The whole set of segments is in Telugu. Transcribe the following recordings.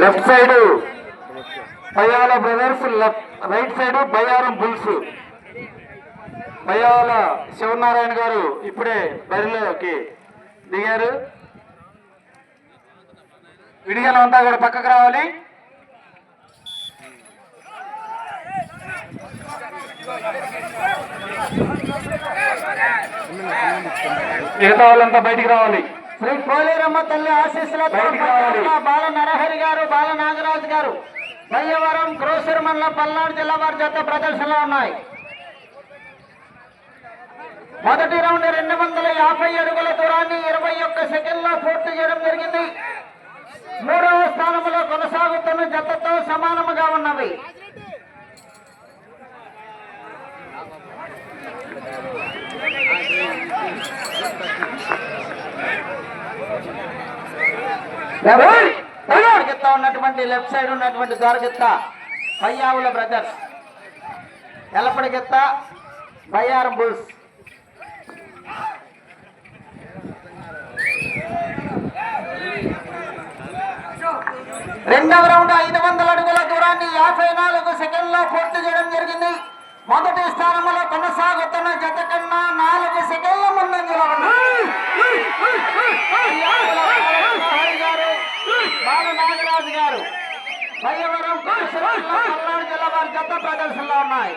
Left side. Payyala brothers right side Bayaram bulls. Bayala Sivanarayana garu ఇప్పుడే బరిలోకి దిగారు. విడిగల అంతా కూడా పక్కకు రావాలి. మిగతా వాళ్ళంతా బయటికి రావాలి. శ్రీ కోలేరమ్మ తల్లి ఆశీస్సులతో. బాల నరహరి గారు బాల నాగరాజు గారు మయ్యవరం క్రోసర్ మండలం పల్నాడు జిల్లా వారి జత ప్రదర్శనలో ఉన్నాయి. మొదటి రౌండ్ రెండు వందల యాభై అడుగుల దూరాన్ని ఇరవై ఒక్క సెకండ్లో పూర్తి చేయడం జరిగింది. మూడవ స్థానంలో కొనసాగుతున్న జతతో సమానముగా ఉన్నవి. ద్వారగిత్త ఉన్నటువంటి లెఫ్ట్ సైడ్ ఉన్నటువంటి ద్వారగిత్త పయ్యావుల బ్రదర్స్ ఎల్లపడిగిత్త బయ్యారం బుల్స్. రెండవ రౌండ్ ఐదు వందల అడుగుల దూరాన్ని యాభై నాలుగు సెకండ్లో పూర్తి చేయడం జరిగింది. మొదటి స్థానంలో కొనసాగుతున్న జత కన్నా నాలుగు సెకండ్ల ముందంజలో ఉన్నాయి గారు నాగరాజు గారు భయవరం జిల్లా వారి జత ప్రదర్శనలో ఉన్నాయి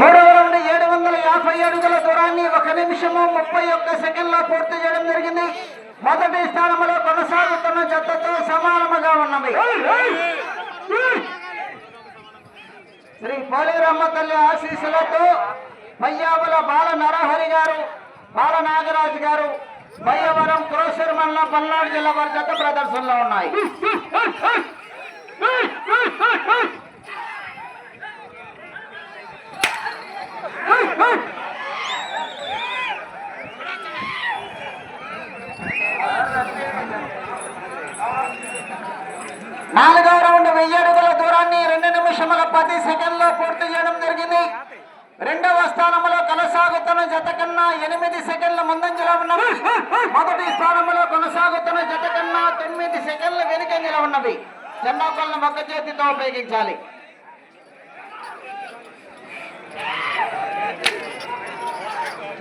మూడవ రౌండ్ ఏడు వందల యాభై అడుగుల దూరాన్ని ఒక నిమిషము ముప్పై ఒక్క సెకండ్లో పూర్తి చేయడం జరిగింది. మొదటి స్థానంలో కొనసాగుతున్న జతతో సమానముగా ఉన్నవి. శ్రీ పోలేరమ్మ తల్లి ఆశీస్సులతో పయ్యావుల బాల నరహరి గారు బాల నాగరాజు గారు మయ్యవరం క్రోసర్ మండలం పల్నాడు జిల్లా వారి జత ప్రదర్శనలో ఉన్నాయి. నాలుగవ రౌండ్ వెయ్యి అడుగుల దూరాన్ని రెండు నిమిషముల పది సెకండ్లో పూర్తి చేయడం జరిగింది. రెండవ స్థానంలో కొనసాగుతున్న జత కన్నా ఎనిమిది సెకండ్ల ముందంజలో ఉన్నవి మొదటి స్థానంలో కొనసాగుతున్న జత కన్నా తొమ్మిది సెకండ్ల వెనుకంజలో ఉన్నవి చెన్నాపల్లిని ఒక్క చేతితో ఉపయోగించాలి.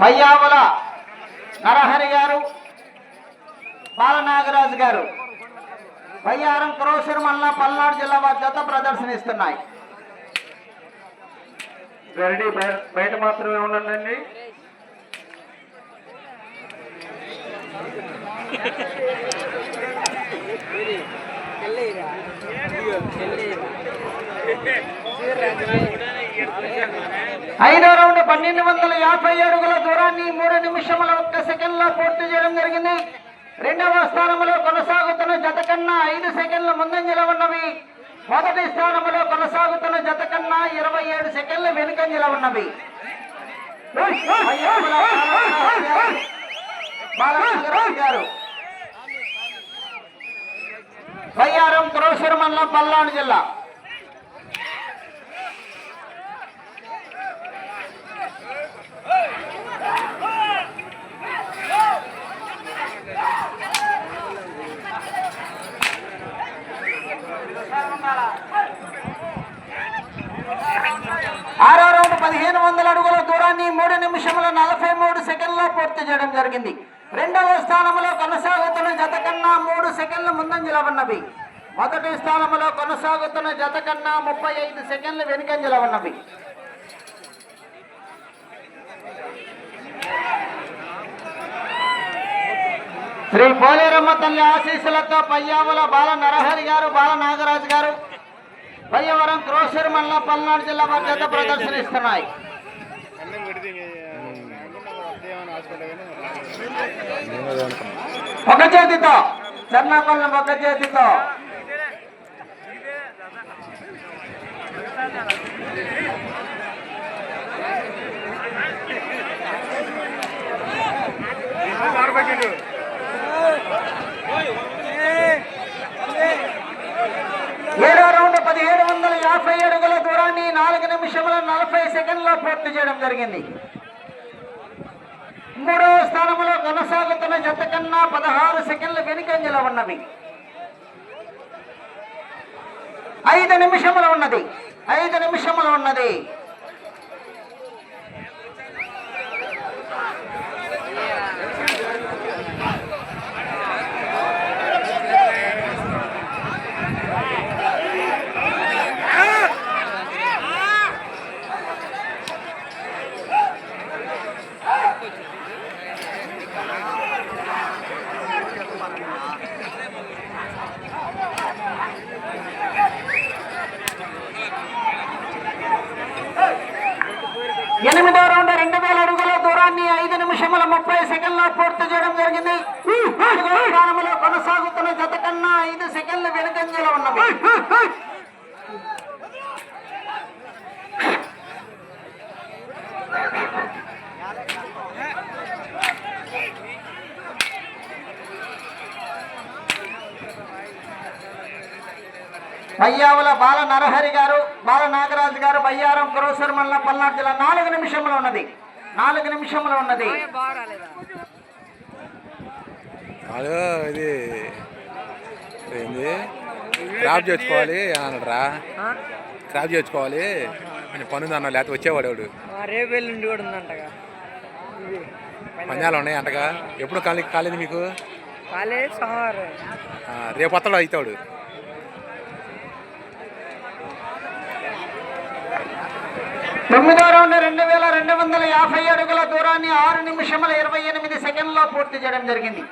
పయ్యావుల నరహరి గారు బాలనాగరాజు గారు. బయ్యారం క్రోసర్ మల్ల పల్నాడు జిల్లా వారి జత ప్రదర్శనిస్తున్నాయి. రెడీ బయట మాత్రమే ఉండండి. ఐదో రౌండ్ పన్నెండు వందల యాభై అడుగుల దూరాన్ని మూడు నిమిషముల ఒక్క సెకండ్లో పూర్తి చేయడం జరిగింది. రెండవ స్థానంలో కొనసాగుతున్న జత కన్నా ఐదు సెకండ్ల ముందంజలో ఉన్నవి. మొదటి స్థానంలో కొనసాగుతున్న జత కన్నా ఇరవై ఏడు సెకండ్ల వెనుకంజలో ఉన్నవి. గారు. బయ్యారం క్రోసర్ మండలం పల్నాడు జిల్లా ఆరో రౌండ్ పదిహేను వందల అడుగుల దూరాన్ని మూడు నిమిషముల నలభై మూడు సెకండ్లో పూర్తి చేయడం జరిగింది. రెండవ స్థానంలో కొనసాగుతున్న జత కన్నా మూడు సెకండ్లు ముందంజల ఉన్నవి. మొదటి స్థానంలో కొనసాగుతున్న జత కన్నా ముప్పై ఐదు సెకండ్లు వెనుకంజల ఉన్నవి. శ్రీ పోలేరమ్మ తల్లి ఆశీస్సులతో పయ్యావుల బాల నరహరి గారు బాల నాగరాజు గారు పయ్యవరం క్రోసర్ మండలం పల్నాడు జిల్లా వారి జత ప్రదర్శనిస్తున్నాయి. ఒక చేతితో చెన్నాపల్లం ఒక చేతితో. ఏడో రౌండ్ పదిహేడు వందల యాభై అడుగుల దూరాన్ని నాలుగు నిమిషముల నలభై సెకండ్లో పూర్తి చేయడం జరిగింది. మూడవ స్థానంలో కొనసాగుతున్న జత కన్నా పదహారు సెకండ్ల వెనుకంజలో ఉన్నవి. ఐదు నిమిషములు ఉన్నది. ఐదు నిమిషములు ఉన్నది. ఎనిమిదో రౌండ్ రెండు వేల అడుగుల దూరాన్ని ఐదు నిమిషముల ముప్పై సెకండ్లో పూర్తి చేయడం జరిగింది. స్థానంలో కొనసాగుతున్న జత కన్నా ఐదు సెకండ్ల వెనుకంజలో ఉన్నవి బయ్యావుల బాల నరహరి గారు బాల నాగరాజు గారు బయ్యారం క్రోసర్ మల్ల పల్నాడు జిల్లా నాలుగు నిమిషంలో ఉన్నది. నాలుగు నిమిషంలో ఉన్నది. ఇది ఏంది? క్రాప్ చేసుకోవాలి అన్నాడరా. క్రాప్ చేసుకోవాలి అని పనుంది అన్న లేకపోతే వచ్చేవాడు వాడు రేపు ఎల్లుండి కూడా ఉందంటగా. ఇది పందాలు ఉన్నాయి అంటగా. ఎప్పుడు ఖాళీ కాలేదు మీకు? కాలేజ్ రేపు వస్తాడు అవుతాడు. తొమ్మిదో రౌండ్ రెండు వేల రెండు వందల యాభై అడుగుల దూరాన్ని ఆరు నిమిషముల ఇరవై ఎనిమిది సెకండ్లో పూర్తి చేయడం జరిగింది.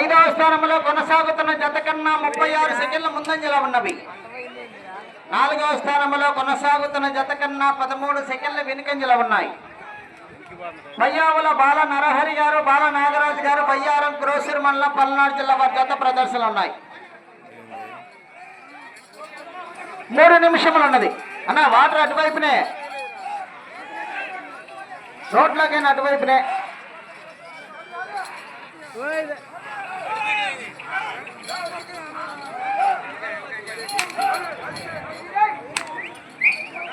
ఐదవ స్థానంలో కొనసాగుతున్న జత కన్నా ముప్పై ఆరు సెకండ్ల ముందంజలో ఉన్నవి. నాలుగవ స్థానంలో కొనసాగుతున్న జత కన్నా పదమూడు సెకండ్ల వెనుకంజలో ఉన్నాయి. బయ్యావుల బాల నరహరి గారు బాల నాగరాజు గారు బయ్యారం క్రోసిర్ మండలం పల్నాడు జిల్లా వారి జత ప్రదర్శనలు ఉన్నాయి. మూడు నిమిషములు ఉన్నది. అన్న వాటర్ అటువైపునే. రోడ్లకైనా అటువైపునే.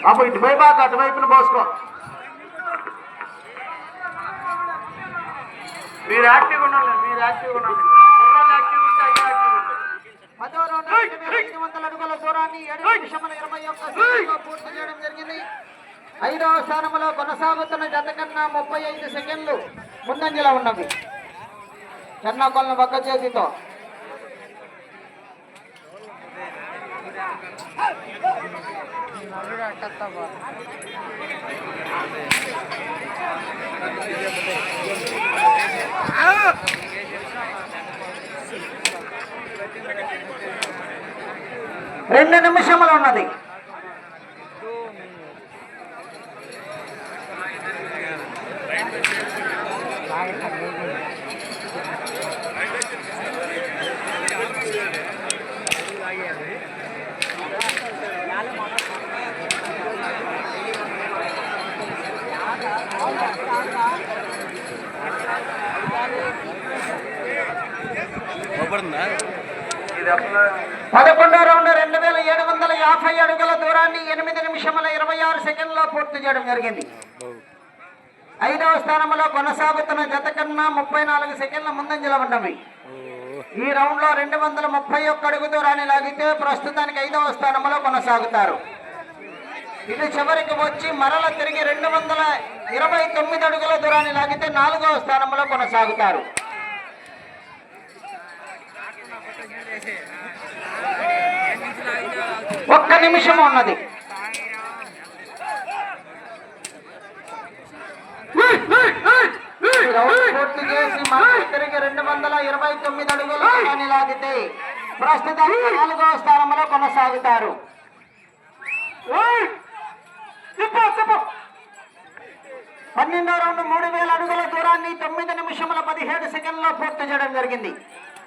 అప్పుడు ఇటు పోయి బాక అటువైపున పోసుకో. మీరు యాక్టివ్ ఉండాలి మీరు యాక్టివ్ ఉండాలి నిమిషముల ఇరవై ఒక్క సెకండ్లో పూర్తి చేయడం జరిగింది ఐదవ స్థానంలో కొనసాగుతున్న జత కన్నా ముప్పై ఐదు సెకండ్లు ముందంజలో ఉన్నవి. చెన్నాకొలను ఒక్క చేతితో. రెండు నిమిషములు ఉన్నది. ఇది అసలు పదకొండో రౌండ్ రెండు వేల ఏడు వందల యాభై అడుగుల దూరాన్ని ఎనిమిది నిమిషముల ఇరవై ఆరు సెకండ్లో పూర్తి చేయడం జరిగింది. ఐదవ స్థానంలో కొనసాగుతున్న జత కన్నా ముప్పై నాలుగు సెకండ్ల ముందంజలో ఉన్నవి ఈ రౌండ్లో రెండు వందల ముప్పై ఒక్క అడుగు దూరాన్ని లాగితే ప్రస్తుతానికి ఐదవ స్థానంలో కొనసాగుతారు. ఇది చివరికి వచ్చి మరల తిరిగి రెండు వందల ఇరవై తొమ్మిది అడుగుల దూరాన్ని లాగితే నాలుగవ స్థానంలో కొనసాగుతారు. ఒక్క నిమిషం ఉన్నది. పూర్తి చేసి మరల తిరిగి రెండు వందల ఇరవై తొమ్మిది అడుగులు దూరాన్ని లాగితే ప్రస్తుతానికి నాలుగవ స్థానంలో కొనసాగుతారు పన్నెండో రౌండ్ మూడు వేల అడుగుల దూరాన్ని తొమ్మిది నిమిషముల పదిహేడు సెకండ్లో పూర్తి చేయడం జరిగింది.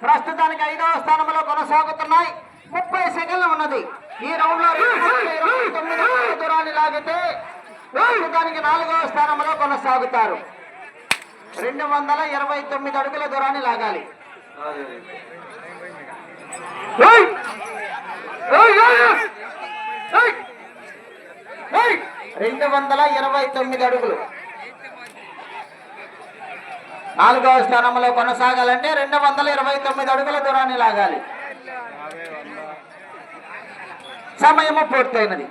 ప్రస్తుతానికి ఐదవ స్థానంలో కొనసాగుతున్నాయి. ముప్పై సెకండ్లు ఉన్నది. ఈ రౌండ్లో తొమ్మిది దూరాన్ని లాగితే ప్రస్తుతానికి నాలుగవ స్థానంలో కొనసాగుతారు. రెండు వందల ఇరవై తొమ్మిది అడుగుల దూరాన్ని లాగాలి! రెండు వందల ఇరవై తొమ్మిది అడుగులు. నాలుగవ స్థానంలో కొనసాగాలంటే రెండు వందల ఇరవై తొమ్మిది అడుగుల దూరాన్ని లాగాలి. సమయము పూర్తయినది.